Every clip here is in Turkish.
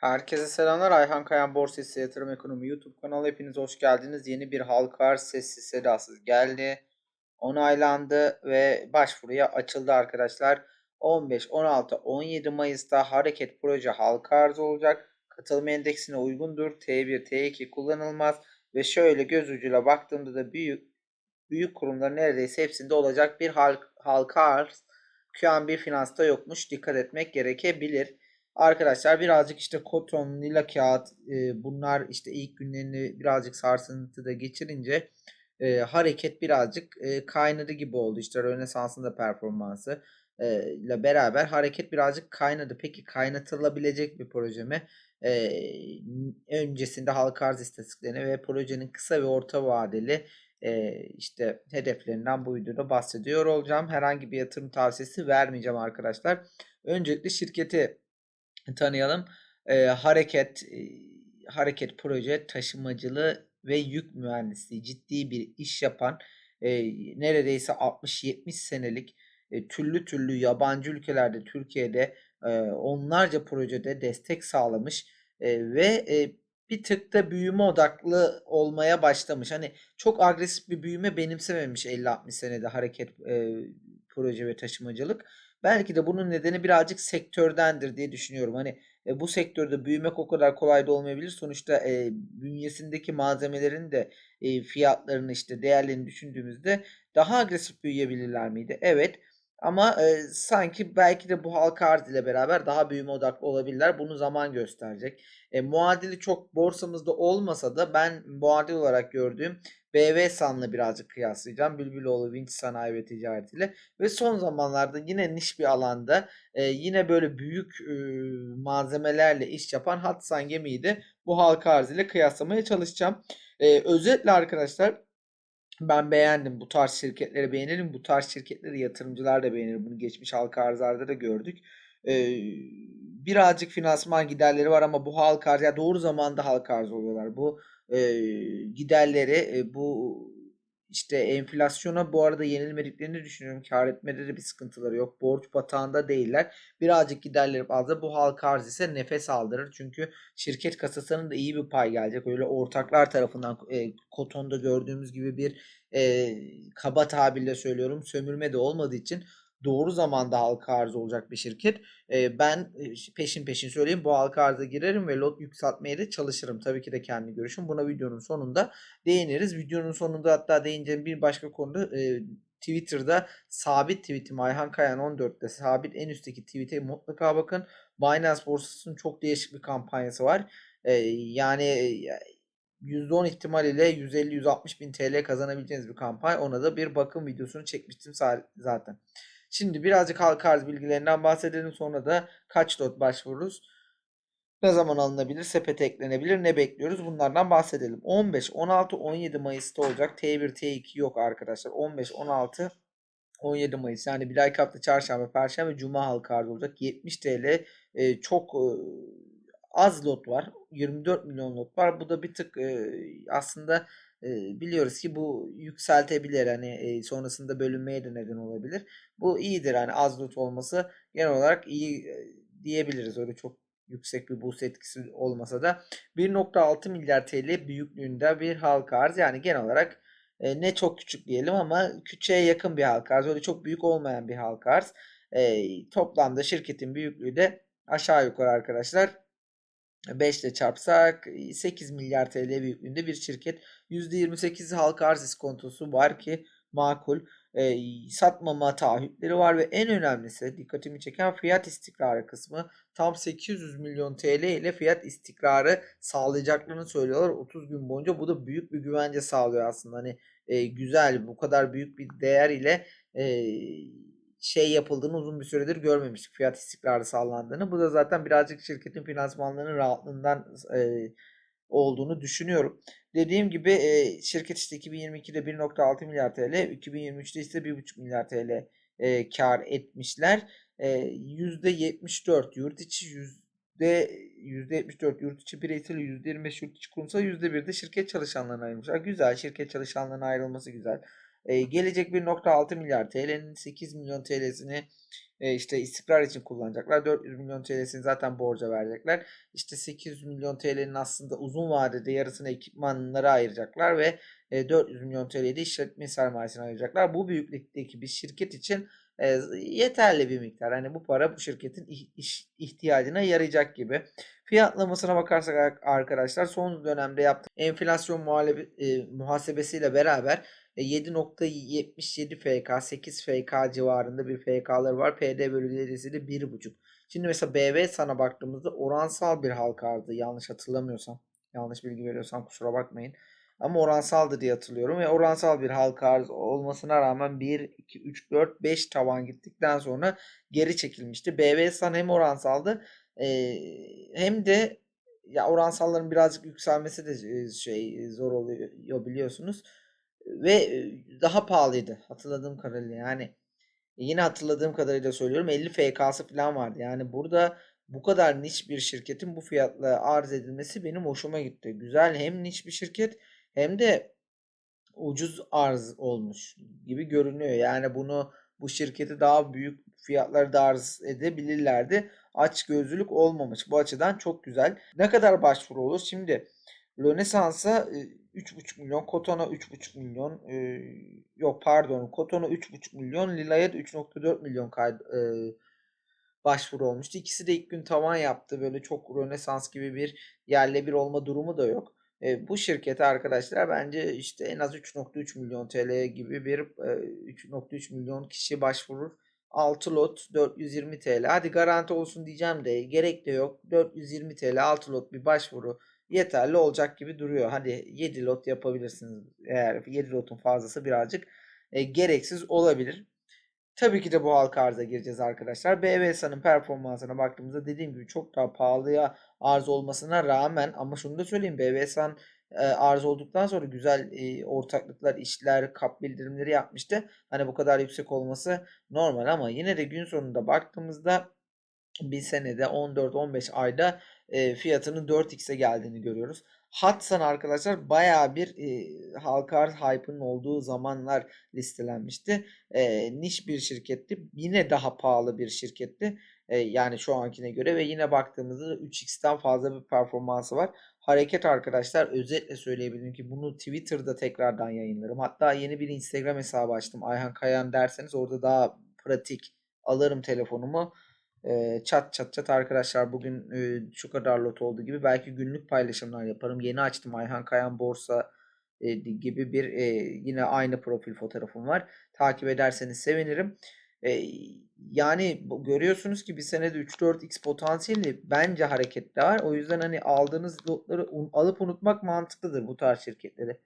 Herkese selamlar. Ayhan Kayan Borsa Hisse Yatırım Ekonomi YouTube kanalı. Hepiniz hoş geldiniz. Yeni bir halka arz sessiz sedasız geldi. Onaylandı ve başvuruya açıldı arkadaşlar. 15, 16, 17 Mayıs'ta hareket proje halka arz olacak. Katılım endeksine uygundur. T1, T2 kullanılmaz. Ve şöyle göz ucuyla baktığımda da büyük büyük kurumların neredeyse hepsinde olacak bir halk, halka arz. QNB Finans'ta yokmuş. Dikkat etmek gerekebilir. Arkadaşlar birazcık işte koton, lila kağıt e, bunlar işte ilk günlerini birazcık sarsıntıda geçirince e, hareket birazcık e, kaynadı gibi oldu. İşte Rönesans'ın da performansı e, ile beraber hareket birazcık kaynadı. Peki kaynatılabilecek bir proje mi? E, öncesinde halka arz istatistiklerini ve projenin kısa ve orta vadeli e, işte hedeflerinden bu videoda bahsediyor olacağım. Herhangi bir yatırım tavsiyesi vermeyeceğim arkadaşlar. Öncelikle şirketi tanıyalım. E, hareket e, hareket proje taşımacılığı ve yük mühendisliği ciddi bir iş yapan e, neredeyse 60-70 senelik e, türlü türlü yabancı ülkelerde Türkiye'de e, onlarca projede destek sağlamış e, ve e, bir tık da büyüme odaklı olmaya başlamış. Hani çok agresif bir büyüme benimsememiş 50-60 senede hareket e, proje ve taşımacılık. Belki de bunun nedeni birazcık sektördendir diye düşünüyorum. Hani e, bu sektörde büyümek o kadar kolay da olmayabilir. Sonuçta e, bünyesindeki malzemelerin de e, fiyatlarını işte değerlerini düşündüğümüzde daha agresif büyüyebilirler miydi? Evet. Ama e, sanki belki de bu halka arz ile beraber daha büyüme odaklı olabilirler. Bunu zaman gösterecek. E, muadili çok borsamızda olmasa da ben muadil olarak gördüğüm BV San'la birazcık kıyaslayacağım. Bülbüloğlu Vinç Sanayi ve Ticaretiyle. Ve son zamanlarda yine niş bir alanda e, yine böyle büyük e, malzemelerle iş yapan Hatsan Gemi'yi de bu halka arz ile kıyaslamaya çalışacağım. E, özetle arkadaşlar ben beğendim. Bu tarz şirketleri beğenirim. Bu tarz şirketleri yatırımcılar da beğenir. Bunu geçmiş halka arzlarda da gördük. Ee, birazcık finansman giderleri var ama bu halka arz, ya doğru zamanda halka arz oluyorlar. Bu e, giderleri, bu işte enflasyona bu arada yenilmediklerini düşünüyorum. Kar etmede de bir sıkıntıları yok. Borç batağında değiller. Birazcık giderleri fazla. Bu halka arz ise nefes aldırır. Çünkü şirket kasasının da iyi bir pay gelecek. Öyle ortaklar tarafından e, Koton'da gördüğümüz gibi bir e, kaba tabirle söylüyorum sömürme de olmadığı için doğru zamanda halka arz olacak bir şirket. E, ben peşin peşin söyleyeyim bu halka arza girerim ve lot yükseltmeye de çalışırım. Tabii ki de kendi görüşüm. Buna videonun sonunda değiniriz. Videonun sonunda hatta değineceğim bir başka konuda e, Twitter'da sabit tweetim Ayhan Kayan 14'te sabit en üstteki tweet'e mutlaka bakın. Binance borsasının çok değişik bir kampanyası var. E, yani %10 ihtimal ile 150-160 bin TL kazanabileceğiniz bir kampanya. Ona da bir bakım videosunu çekmiştim zaten. Şimdi birazcık halka arz bilgilerinden bahsedelim. Sonra da kaç lot başvururuz? Ne zaman alınabilir? Sepete eklenebilir? Ne bekliyoruz? Bunlardan bahsedelim. 15, 16, 17 Mayıs'ta olacak. T1, T2 yok arkadaşlar. 15, 16, 17 Mayıs yani bir dahaki hafta çarşamba, perşembe, cuma halka arz olacak. 70 TL e, çok e, az lot var. 24 milyon lot var. Bu da bir tık e, aslında biliyoruz ki bu yükseltebilir hani sonrasında bölünmeye de neden olabilir. Bu iyidir hani az not olması genel olarak iyi diyebiliriz. Öyle çok yüksek bir boost etkisi olmasa da 1.6 milyar TL büyüklüğünde bir halka arz yani genel olarak ne çok küçük diyelim ama küçüğe yakın bir halka arz. Öyle çok büyük olmayan bir halka arz. toplamda şirketin büyüklüğü de aşağı yukarı arkadaşlar 5 ile çarpsak 8 milyar TL büyüklüğünde bir şirket. %28 halka arz iskontosu var ki makul. E, satmama taahhütleri var ve en önemlisi dikkatimi çeken fiyat istikrarı kısmı. Tam 800 milyon TL ile fiyat istikrarı sağlayacaklarını söylüyorlar 30 gün boyunca. Bu da büyük bir güvence sağlıyor aslında. Hani e, güzel bu kadar büyük bir değer ile e, şey yapıldığını uzun bir süredir görmemiştik. Fiyat istikrarı sağlandığını. Bu da zaten birazcık şirketin finansmanlarının rahatlığından e, olduğunu düşünüyorum. Dediğim gibi e, şirket işte 2022'de 1.6 milyar TL, 2023'te ise 1.5 milyar TL e, kar etmişler. E, %74 yurt içi yüzde 74 yurt içi bireysel %25 yurt içi kurumsal %1 de şirket çalışanlarına ayrılmış. Ha, güzel şirket çalışanlarına ayrılması güzel. E, gelecek 1.6 milyar TL'nin 8 milyon TL'sini e, işte istikrar için kullanacaklar. 400 milyon TL'sini zaten borca verecekler. İşte 800 milyon TL'nin aslında uzun vadede yarısını ekipmanlara ayıracaklar ve e, 400 milyon TL'yi de işletme sermayesine ayıracaklar. Bu büyüklükteki bir şirket için e, yeterli bir miktar. Hani bu para bu şirketin iş- ihtiyacına yarayacak gibi. Fiyatlamasına bakarsak arkadaşlar son dönemde yaptığı enflasyon muhalebe- e, muhasebesiyle beraber e, 7.77 FK, 8 FK civarında bir FK'ları var. PD de 1.5. Şimdi mesela BV sana baktığımızda oransal bir halka arzı yanlış hatırlamıyorsam. Yanlış bilgi veriyorsam kusura bakmayın. Ama oransaldı diye hatırlıyorum ve oransal bir halka arz olmasına rağmen 1, 2, 3, 4, 5 tavan gittikten sonra geri çekilmişti. BV San hem oransaldı e, hem de ya oransalların birazcık yükselmesi de e, şey zor oluyor biliyorsunuz ve e, daha pahalıydı hatırladığım kadarıyla yani yine hatırladığım kadarıyla söylüyorum 50 FK'sı falan vardı. Yani burada bu kadar niş bir şirketin bu fiyatla arz edilmesi benim hoşuma gitti. Güzel hem niş bir şirket hem de ucuz arz olmuş gibi görünüyor. Yani bunu bu şirketi daha büyük fiyatlarda arz edebilirlerdi. Aç gözlülük olmamış. Bu açıdan çok güzel. Ne kadar başvuru olur? Şimdi Rönesans'a e, 3,5 milyon, Koton'a 3,5 milyon, e, yok pardon, Koton'a 3,5 milyon, Lila'ya da 3,4 milyon kay, e, başvuru olmuştu. İkisi de ilk gün tavan yaptı. Böyle çok Rönesans gibi bir yerle bir olma durumu da yok. E, bu şirkete arkadaşlar bence işte en az 3.3 milyon TL gibi bir e, 3.3 milyon kişi başvurur. 6 lot 420 TL. Hadi garanti olsun diyeceğim de gerek de yok. 420 TL 6 lot bir başvuru yeterli olacak gibi duruyor. Hadi 7 lot yapabilirsiniz. Eğer 7 lotun fazlası birazcık e, gereksiz olabilir. Tabii ki de bu halka arıza gireceğiz arkadaşlar. BVSA'nın performansına baktığımızda dediğim gibi çok daha pahalıya arz olmasına rağmen ama şunu da söyleyeyim BVSA'nın e, arz olduktan sonra güzel e, ortaklıklar, işler, kap bildirimleri yapmıştı. Hani bu kadar yüksek olması normal ama yine de gün sonunda baktığımızda bir senede 14-15 ayda e, fiyatının 4x'e geldiğini görüyoruz. Hudson arkadaşlar bayağı bir e, halka arz hype'ının olduğu zamanlar listelenmişti. E, niş bir şirketti. Yine daha pahalı bir şirketti. E, yani şu ankine göre ve yine baktığımızda 3x'ten fazla bir performansı var. Hareket arkadaşlar özetle söyleyebilirim ki bunu Twitter'da tekrardan yayınlarım. Hatta yeni bir Instagram hesabı açtım. Ayhan Kayan derseniz orada daha pratik alırım telefonumu. E, çat çat çat arkadaşlar bugün e, şu kadar lot oldu gibi belki günlük paylaşımlar yaparım. Yeni açtım Ayhan Kayan Borsa e, gibi bir e, yine aynı profil fotoğrafım var. Takip ederseniz sevinirim. E, yani görüyorsunuz ki bir senede 3-4x potansiyeli bence harekette var. O yüzden hani aldığınız lotları un, alıp unutmak mantıklıdır bu tarz şirketleri.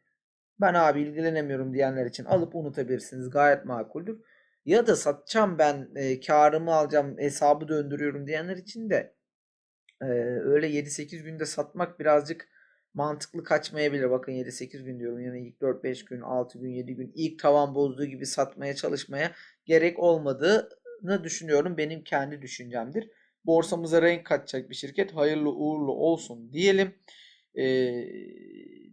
Ben abi ilgilenemiyorum diyenler için alıp unutabilirsiniz. Gayet makuldür. Ya da satacağım ben e, karımı alacağım hesabı döndürüyorum diyenler için de e, öyle 7-8 günde satmak birazcık mantıklı kaçmayabilir. Bakın 7-8 gün diyorum. Yani ilk 4-5 gün, 6 gün, 7 gün ilk tavan bozduğu gibi satmaya çalışmaya gerek olmadığını düşünüyorum. Benim kendi düşüncemdir. Borsamıza renk katacak bir şirket. Hayırlı uğurlu olsun diyelim. Ee,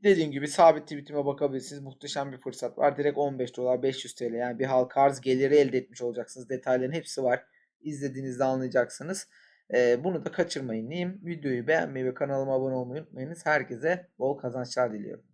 dediğim gibi sabit tweetime bakabilirsiniz. Muhteşem bir fırsat var. Direkt 15 dolar 500 TL yani bir halka arz geliri elde etmiş olacaksınız. Detayların hepsi var. İzlediğinizde anlayacaksınız. Ee, bunu da kaçırmayın diyeyim. Videoyu beğenmeyi ve kanalıma abone olmayı unutmayınız. Herkese bol kazançlar diliyorum.